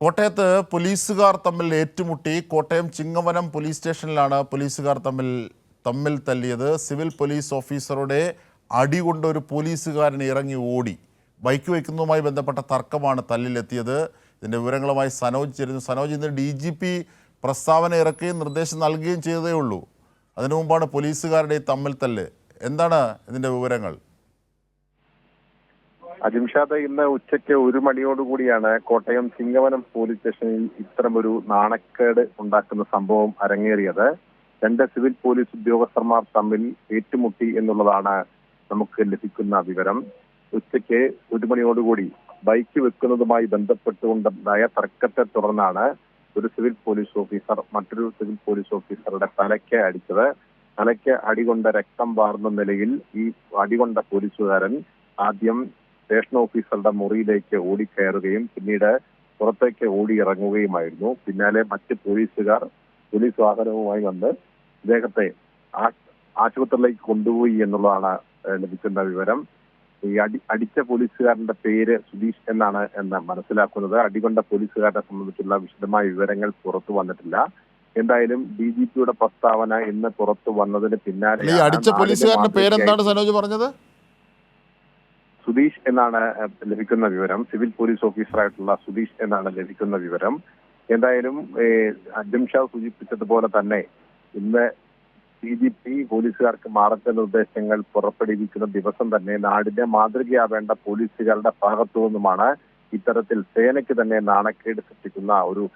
കോട്ടയത്ത് പോലീസുകാർ തമ്മിൽ ഏറ്റുമുട്ടി കോട്ടയം ചിങ്ങവനം പോലീസ് സ്റ്റേഷനിലാണ് പോലീസുകാർ തമ്മിൽ തമ്മിൽ തല്ലിയത്. സിവിൽ പോലീസ് ഓഫീസറുടെ അടി കൊണ്ട് ഒരു പോലീസുകാരൻ ഇറങ്ങി ഓടി. ബൈക്ക് വയ്ക്കുന്നതുമായി ബന്ധപ്പെട്ട തർക്കമാണ് തല്ലിലെത്തിയത്. ഇതിന്റെ വിവരങ്ങളുമായി സനോജ് ചേരുന്നു. സനോജ് ഇന്ന് ഡി ജി പി പ്രസ്താവന ഇറക്കുകയും നിർദ്ദേശം നൽകുകയും ചെയ്തതേ ഉള്ളൂ. അതിനു മുമ്പാണ് പോലീസുകാരുടെ തമ്മിൽ തല്ല്. എന്താണ് ഇതിന്റെ വിവരങ്ങൾ? അജിംഷാദ് ഇന്ന് ഉച്ചയ്ക്ക് ഒരു മണിയോടുകൂടിയാണ് കോട്ടയം ചിങ്ങവനം പോലീസ് സ്റ്റേഷനിൽ ഇത്തരമൊരു നാണക്കേട് ഉണ്ടാക്കുന്ന സംഭവം അരങ്ങേറിയത്. രണ്ട് സിവിൽ പോലീസ് ഉദ്യോഗസ്ഥന്മാർ തമ്മിൽ ഏറ്റുമുട്ടി എന്നുള്ളതാണ് നമുക്ക് ലഭിക്കുന്ന വിവരം. ഉച്ചയ്ക്ക് ഒരു മണിയോടുകൂടി ബൈക്ക് വെക്കുന്നതുമായി ബന്ധപ്പെട്ടുകൊണ്ടുണ്ടായ തർക്കത്തെ തുടർന്നാണ് ഒരു സിവിൽ പോലീസ് ഓഫീസർ മറ്റൊരു സിവിൽ പോലീസ് ഓഫീസറുടെ തലയ്ക്ക് അടിച്ചത്. തലയ്ക്ക് അടികൊണ്ട രക്തം വാർന്ന നിലയിൽ ഈ അടികൊണ്ട പോലീസുകാരൻ ആദ്യം സ്റ്റേഷൻ ഓഫീസറുടെ മുറിയിലേക്ക് ഓടിക്കയറുകയും പിന്നീട് പുറത്തേക്ക് ഓടി ഇറങ്ങുകയുമായിരുന്നു പിന്നാലെ മറ്റ് പോലീസുകാർ പോലീസ് വാഹനവുമായി വന്ന് ഇദ്ദേഹത്തെ ആശുപത്രിയിലേക്ക് കൊണ്ടുപോയി എന്നുള്ളതാണ് ലഭിക്കുന്ന വിവരം. ഈ അടി അടിച്ച പോലീസുകാരന്റെ പേര് സുധീഷ് എന്നാണ് എന്ന് മനസ്സിലാക്കുന്നത്. അടികൊണ്ട പോലീസുകാരനെ സംബന്ധിച്ചുള്ള വിശദമായ വിവരങ്ങൾ പുറത്തു വന്നിട്ടില്ല. എന്തായാലും ഡി ജി പിയുടെ പ്രസ്താവന ഇന്ന് പുറത്തു വന്നതിന് പിന്നാലെ അടിച്ച പോലീസുകാരന്റെ പേരെന്താണ് സനോജ് പറഞ്ഞത്? സുധീഷ് എന്നാണ് ലഭിക്കുന്ന വിവരം. സിവിൽ പോലീസ് ഓഫീസറായിട്ടുള്ള സുധീഷ് എന്നാണ് ലഭിക്കുന്ന വിവരം. എന്തായാലും അജം ഷാ സൂചിപ്പിച്ചതുപോലെ തന്നെ ഇന്ന് സി ജി പി പോലീസുകാർക്ക് മാർഗനിർദ്ദേശങ്ങൾ പുറപ്പെടുവിക്കുന്ന ദിവസം തന്നെ നാടിന്റെ മാതൃകയാവേണ്ട പോലീസുകാരുടെ ഭാഗത്തു നിന്നുമാണ് ഇത്തരത്തിൽ സേനയ്ക്ക് തന്നെ നാണക്കേട് സൃഷ്ടിക്കുന്ന ഒരു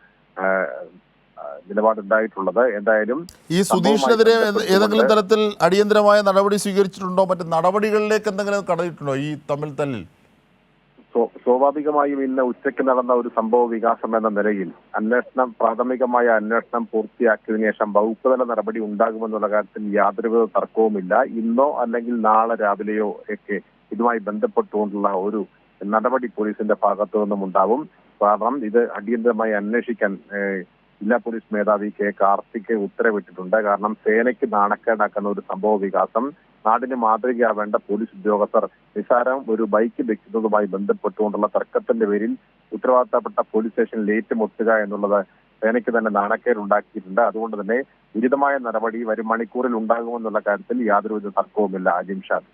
നിലപാടുണ്ടായിട്ടുള്ളത്. എന്തായാലും ഈ സുധീഷിനെതിരെ ഏതെങ്കിലും തരത്തിൽ അടിയന്തരമായ നടപടി സ്വീകരിച്ചിട്ടുണ്ടോ? മറ്റു നടപടികളിലേക്ക് എന്തെങ്കിലും കടന്നിട്ടുണ്ടോ ഈ തമ്മിൽ തല്ലിൽ? സ്വ- സ്വാഭാവികമായും ഇന്ന് ഉച്ചയ്ക്ക് നടന്ന ഒരു സംഭവ വികാസം എന്ന നിലയിൽ അന്വേഷണം പ്രാഥമികമായ അന്വേഷണം പൂർത്തിയാക്കിയതിനു ശേഷം വകുപ്പുതല നടപടി ഉണ്ടാകുമെന്നുള്ള കാര്യത്തിൽ യാതൊരുവിധ തർക്കവുമില്ല. ഇന്നോ അല്ലെങ്കിൽ നാളെ രാവിലെയോ ഒക്കെ ഇതുമായി ബന്ധപ്പെട്ടുകൊണ്ടുള്ള ഒരു നടപടി പോലീസിന്റെ ഭാഗത്തു നിന്നും ഉണ്ടാവും കാരണം ഇത് അടിയന്തരമായി അന്വേഷിക്കാൻ ജില്ലാ പോലീസ് മേധാവി കെ കാർത്തിക് ഉത്തരവിട്ടിട്ടുണ്ട്. കാരണം സേനയ്ക്ക് നാണക്കേടാക്കുന്ന ഒരു സംഭവ വികാസം നാടിന് മാതൃകയാവേണ്ട പോലീസ് ഉദ്യോഗസ്ഥർ നിസാരം ഒരു ബൈക്ക് വെക്കുന്നതുമായി ബന്ധപ്പെട്ടുകൊണ്ടുള്ള തർക്കത്തിന്റെ പേരിൽ ഉത്തരവാദിത്തപ്പെട്ട പോലീസ് സ്റ്റേഷനിൽ ഏറ്റുമുട്ടുക എന്നുള്ളത് സേനയ്ക്ക് തന്നെ നാണക്കേട് ഉണ്ടാക്കിയിട്ടുണ്ട് അതുകൊണ്ട് തന്നെ ഉചിതമായ നടപടി വരും മണിക്കൂറിൽ ഉണ്ടാകുമെന്നുള്ള കാര്യത്തിൽ യാതൊരുവിധ തർക്കവുമില്ല. അജിം ഷാദ്.